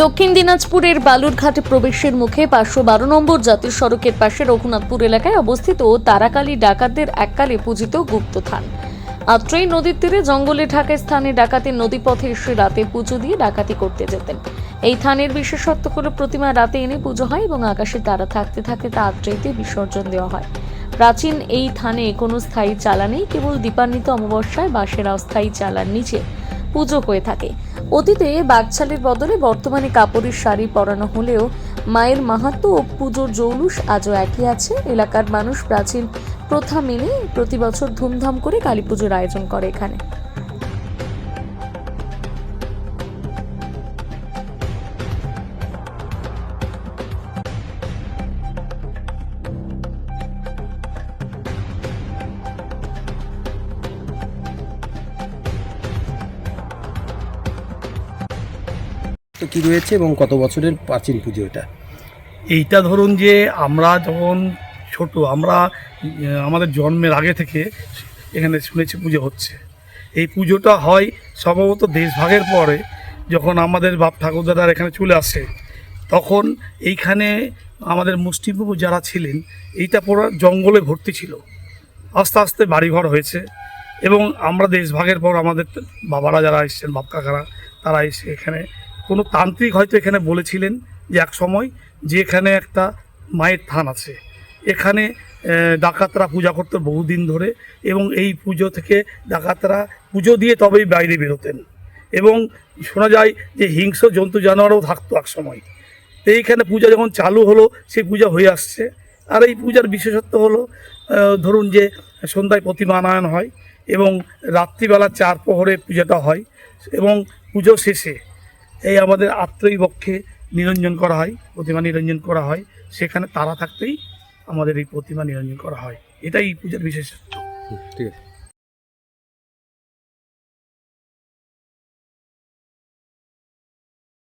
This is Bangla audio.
দক্ষিণ দিনাজপুরের বালুরঘাট প্রবেশের মুখে পাঁচশো বারো নম্বর জাতীয় সড়কের পাশে রঘুনাথপুর এলাকায় অবস্থিত তারাকালী ডাকাতদের এককালে পূজিত গুপ্তথান আত্রেই নদীর তীরে জঙ্গলে ঢাকা স্থানে ডাকাতের নদীপথে এসে রাতে পুজো দিয়ে ডাকাতি করতে যেতেন। এই থানের বিশেষত্ব হলো প্রতিমা রাতে এনে পুজো হয় এবং আকাশে তারা থাকতে থাকতে তা আত্রেইতে বিসর্জন দেওয়া হয়। প্রাচীন এই থানে কোনো স্থায়ী চালা নেই, কেবল দীপান্বিত অমাবস্যায় বাঁশের অস্থায়ী চালার নিচে পুজো হয়ে থাকে। অতীতে বাগছালের বদলে বর্তমানে কাপড়ের শাড়ি পরানো হলেও মায়ের মাহাত্ম্য ও পুজোর জৌলুস আজও একই আছে। এলাকার মানুষ প্রাচীন প্রথা মেনে প্রতি বছর ধুমধাম করে কালী পুজোর আয়োজন করে এখানে। তো কি রয়েছে এবং কত বছরের প্রাচীন পুজো এটা এইটা ধরুন যে আমরা যখন ছোট, আমরা আমাদের জন্মের আগে থেকে এখানে শুনেছি পুজো হচ্ছে। এই পুজোটা হয় সম্ভবত দেশভাগের পরে যখন আমাদের বাপ ঠাকুরদাদার এখানে চলে আসে, তখন এইখানে আমাদের মুষ্টিপ্রভু যারা ছিলেন, এইটা পুরো জঙ্গলে ভর্তি ছিল। আস্তে আস্তে বাড়িঘর হয়েছে এবং আমরা দেশভাগের পর আমাদের বাবারা যারা এসেছেন, বাপ কাকারা, তারা এসে এখানে কোনো তান্ত্রিক হয়তো এখানে বলেছিলেন যে এক সময় যে এখানে একটা মায়ের থান আছে, এখানে ডাকাতরা পূজা করতো বহুদিন ধরে এবং এই পুজো থেকে ডাকাতরা পুজো দিয়ে তবেই বাইরে বেরোতেন। এবং শোনা যায় যে হিংস্র জন্তু জানোয়ারও থাকতো এক সময়। এইখানে পূজা যখন চালু হলো, সেই পূজা হয়ে আসছে। আর এই পূজার বিশেষত্ব হলো ধরুন যে সন্ধ্যায় প্রতিমা আনয়ন হয় এবং রাত্রিবেলা চার প্রহরে পূজাটা হয় এবং পুজো শেষে এই আমাদের আত্মই বক্ষে নিরঞ্জন করা হয়, প্রতিমা নিরঞ্জন করা হয়। সেখানে তারা থাকতেই আমাদের এই প্রতিমা নিরঞ্জন করা হয়। এটাই পূজার বিশেষত্ব। ঠিক আছে।